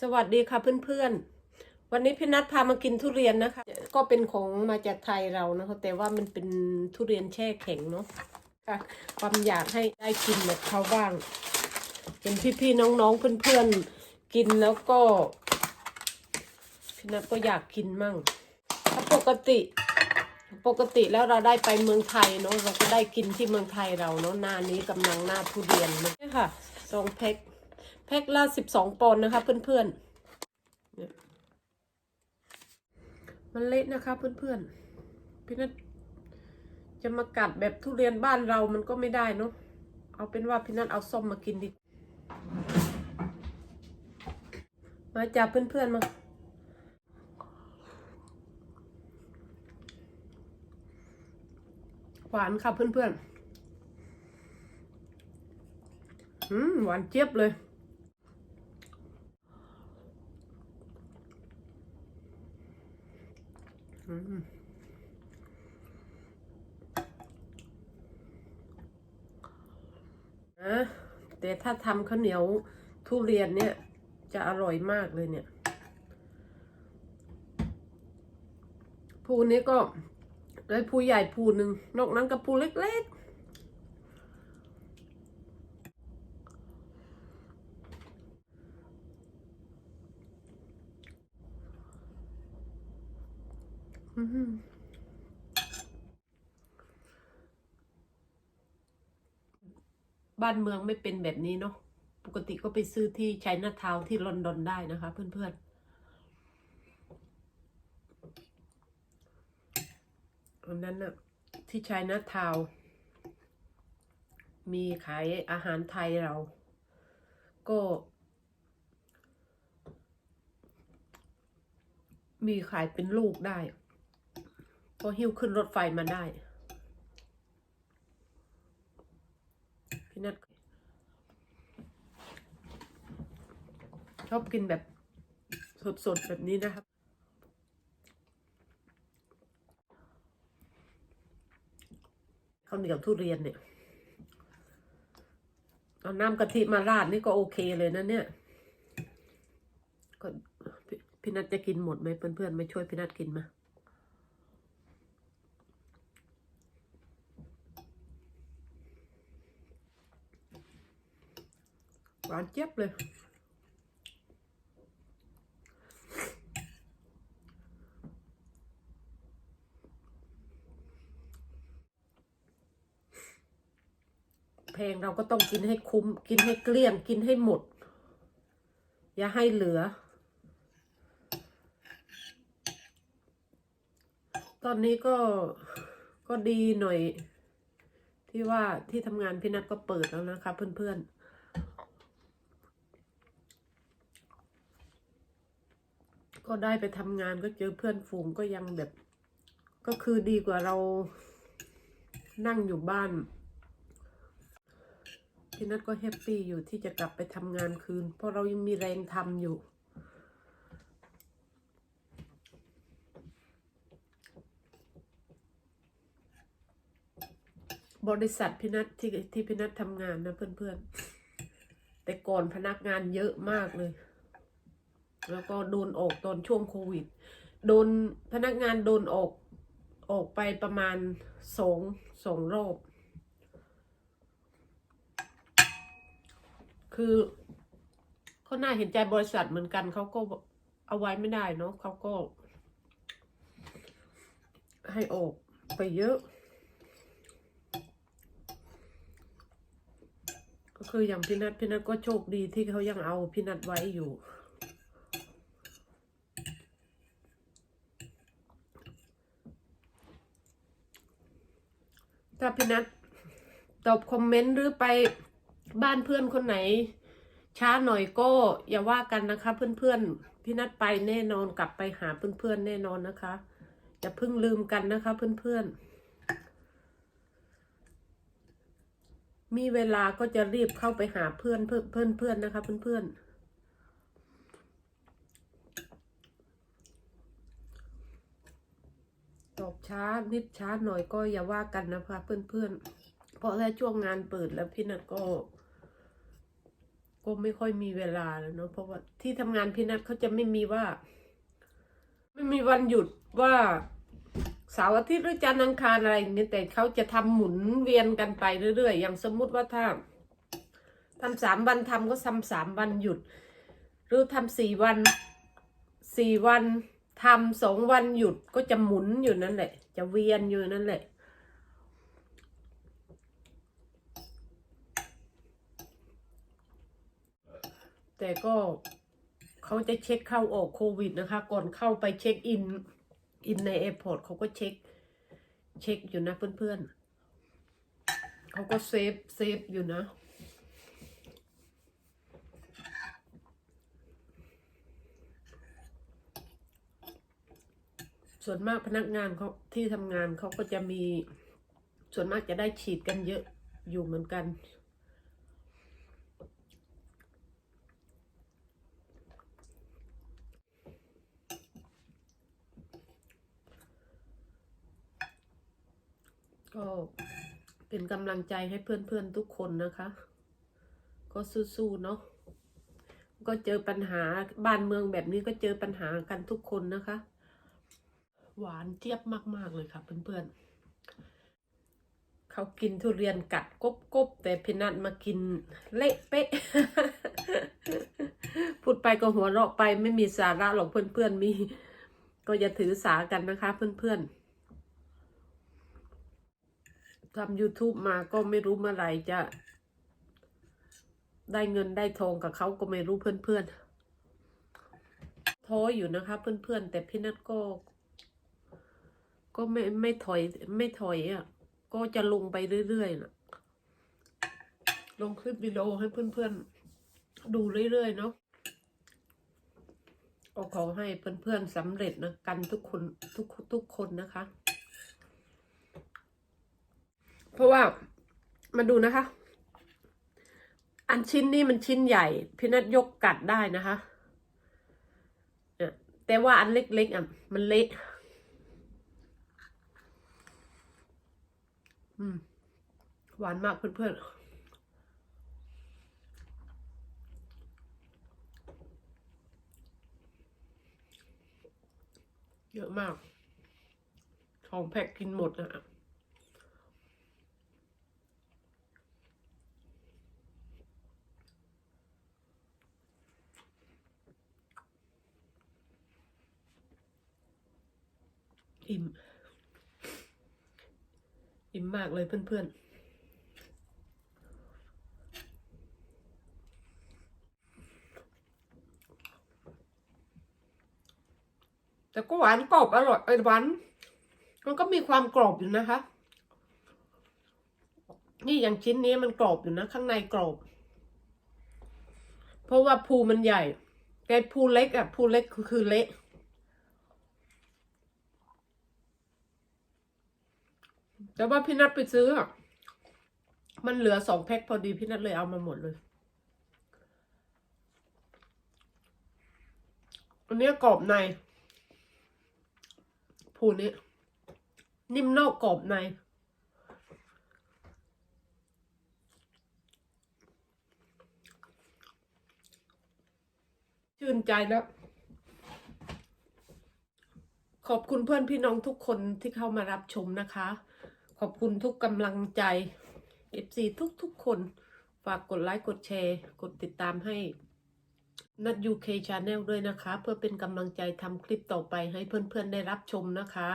สวัสดีค่ะเพื่อนๆ วันนี้พี่นัทพามากินทุเรียนนะคะ ก็เป็นของมาจากไทยเรานะคะ แต่ว่ามันเป็นทุเรียนแช่แข็งเนาะค่ะความอยากให้ได้กินแบบเขาบ้าง เห็นพี่ๆน้องๆเพื่อนๆกินแล้วก็พี่นัทก็อยากกินมั่งถ้าปกติ ปกติแล้วเราได้ไปเมืองไทยเนาะเราก็ได้กินที่เมืองไทยเราเนาะหน้านี้กำลังหน้าทุเรียนเนี่ค่ะสองแพ็ค แพ็คละสิบสองปอนด์นะคะ เพื่อนๆเนี่ยมันเละนะคะ เพื่อนๆพี่นัทจะมากัดแบบทุเรียนบ้านเรามันก็ไม่ได้เนาะเอาเป็นว่าพี่นัทเอาส้มมากินดิมาจับเพื่อนๆมาหวานค่ะเพื่อนๆอืมหวานเจี๊ยบเลย อืม นะแต่ถ้าทำข้าวเหนียวทุเรียนเนี่ย จะอร่อยมากเลยเนี่ยภูนี้ก็ได้ภูใหญ่ภูหนึ่งนอกนั้นก็ภูเล็กๆอื้อหือ บ้านเมืองไม่เป็นแบบนี้เนาะ ปกติก็ไปซื้อที่ไชน่าทาวที่ลอนดอนได้นะคะ เพื่อนๆอันนั้นน่ะที่ชัยนาทาวมีขายอาหารไทยเรา ก็ มีขายเป็นลูกได้ ก็หิ้วขึ้นรถไฟมาได้ พี่นัทชอบกินแบบสดๆ แบบนี้นะครับ ข้าวเหนียวทุเรียนเนี่ยเอาน้ำกะทิมาราดนี่ก็โอเคเลยนะเนี่ย ก็พพี่นัทจะกินหมดไหมเพื่อนๆ ไม่ช่วยพี่นัทกินมา หวานเจี๊ยบเลย แพงเราก็ต้องกินให้คุ้ม กินให้เกลี้ยง กินให้หมด อย่าให้เหลือ ตอนนี้ก็ก็ดีหน่อย ที่ว่าที่ทำงานพี่นัทก็เปิดแล้วนะคะเพื่อนๆ ก็ได้ไปทำงานก็เจอเพื่อนฝูงก็ยังแบบ ก็คือดีกว่าเรานั่งอยู่บ้าน พี่นัทก็แฮปปี้อยู่ที่จะกลับไปทำงานคืน เพราะเรายังมีแรงทำอยู่ บริษัทพี่นัทที่ที่พี่นัททำงานนะเพื่อนๆ แต่ก่อนพนักงานเยอะมากเลย แล้วก็โดนออกตอนช่วงโควิด โดนพนักงานโดนออกออกไปประมาณสองสองรอบ คือเขาน่าเห็นใจบริษัทเหมือนกัน เขาก็เอาไว้ไม่ได้เนาะเขาก็ ให้ออกไปเยอะ ก็คืออย่างพี่นัทพี่นัทก็โชคดีที่เขายังเอาพี่นัทไว้อยู่ พี่นัทตอบคอมเมนต์หรือไปบ้านเพื่อนคนไหน ช้าหน่อยก็อย่าว่ากันนะคะ เพื่อนๆพี่นัดไปแน่นอนกลับไปหาเพื่อนๆแน่นอนนะคะอย่าเพิ่งลืมกันนะคะ เพื่อนๆมีเวลาก็จะรีบเข้าไปหาเพื่อนเพื่อนเพื่อนเพื่อนนะคะ เพื่อนๆ ตอบ ช้านิดช้าหน่อยก็อย่าว่ากันนะคะเพื่อนๆ เพราะถ้าช่วงงานเปิดแล้วพี่นัทก็ ก็ไม่ค่อยมีเวลาแล้วเนาะเพราะว่าที่ทำงานพี่นัทเขาจะไม่มีว่า ไม่มีวันหยุดว่าเสาร์อาทิตย์หรือจันทร์อังคารอะไรอย่างเงี้ยแต่เขาจะทำหมุนเวียนกันไปเรื่อยๆ อย่างสมมุติว่าถ้าทำสามวันทำก็ทำสามวันหยุด หรือทำสี่วันสี่วัน ทำสองวันหยุดก็จะหมุนอยู่นั่นแหละ จะเวียนอยู่นั่นแหละ แต่ก็เขาจะเช็คเข้าออกโควิดนะคะ ก่อนเข้าไปเช็คอิน อินในแอร์พอร์ตเขาก็เช็ค เช็คอยู่นะเพื่อนๆเขาก็เซฟเซฟอยู่นะ ส่วนมากพนักงานเขาที่ทำงานเขาก็จะมี ส่วนมากจะได้ฉีดกันเยอะอยู่เหมือนกัน ก็เป็นกำลังใจให้เพื่อนๆทุกคนนะคะ ก็สู้ๆเนาะก็เจอปัญหาบ้านเมืองแบบนี้ก็เจอปัญหากันทุกคนนะคะ หวานเจี๊ยบมากๆเลยค่ะเพื่อนๆ เขากินทุเรียนกัดกบๆ แต่พินัทมากินเละเป๊ะ พูดไปก็หัวเราะไปไม่มีสาระหรอกเพื่อนๆ มี ก็อย่าถือสากันนะคะเพื่อนๆทำ YouTube มาก็ไม่รู้เมื่อไหร่จะ ได้เงินได้ทองกับเขาก็ไม่รู้เพื่อนๆท้ออยู่นะคะเพื่อนๆ แต่พี่นัทก็ ก็ไม่ไม่ถอย ไม่ถอยอะ ก็จะลงไปเรื่อยๆนะลงคลิปวิดีโอให้เพื่อนๆ ดูเรื่อยๆเนาะก็ขอให้เพื่อนๆสำเร็จนะกันทุกคนทุกทุกคนนะคะ เพราะว่ามาดูนะคะ อันชิ้นนี้มันชิ้นใหญ่ พี่นัทยกกัดได้นะคะเนี่ยแต่ว่าอันเล็กๆอะมันเละ อืม หวานมากเพื่อนๆเยอะมากสองแพ็คกินหมดนะอิ่ม อิ่มมากเลยเพื่อนๆแต่ก็หวานกรอบอร่อยเอยหวานมันก็มีความกรอบอยู่นะคะ นี่อย่างชิ้นนี้มันกรอบอยู่นะ ข้างในกรอบ เพราะว่าภูมันใหญ่แกภูเล็กอะภูเล็กคือคือเละ แต่ว่าพี่นัทไปซื้ออะมันเหลือสองแพ็คพอดีพี่นัทเลยเอามาหมดเลย อันนี้กรอบในผูนี้ นิ่มนอกกรอบใน ชื่นใจแล้วขอบคุณเพื่อนพี่น้องทุกคนที่เข้ามารับชมนะคะ ขอบคุณทุกกำลังใจ FC ทุกทุกๆคน ฝากกดไลค์ กดแชร์ กดติดตามให้นัดยูเคชาแนลด้วยนะคะ เพื่อเป็นกำลังใจทำคลิปต่อไปให้เพื่อนๆได้รับชมนะคะ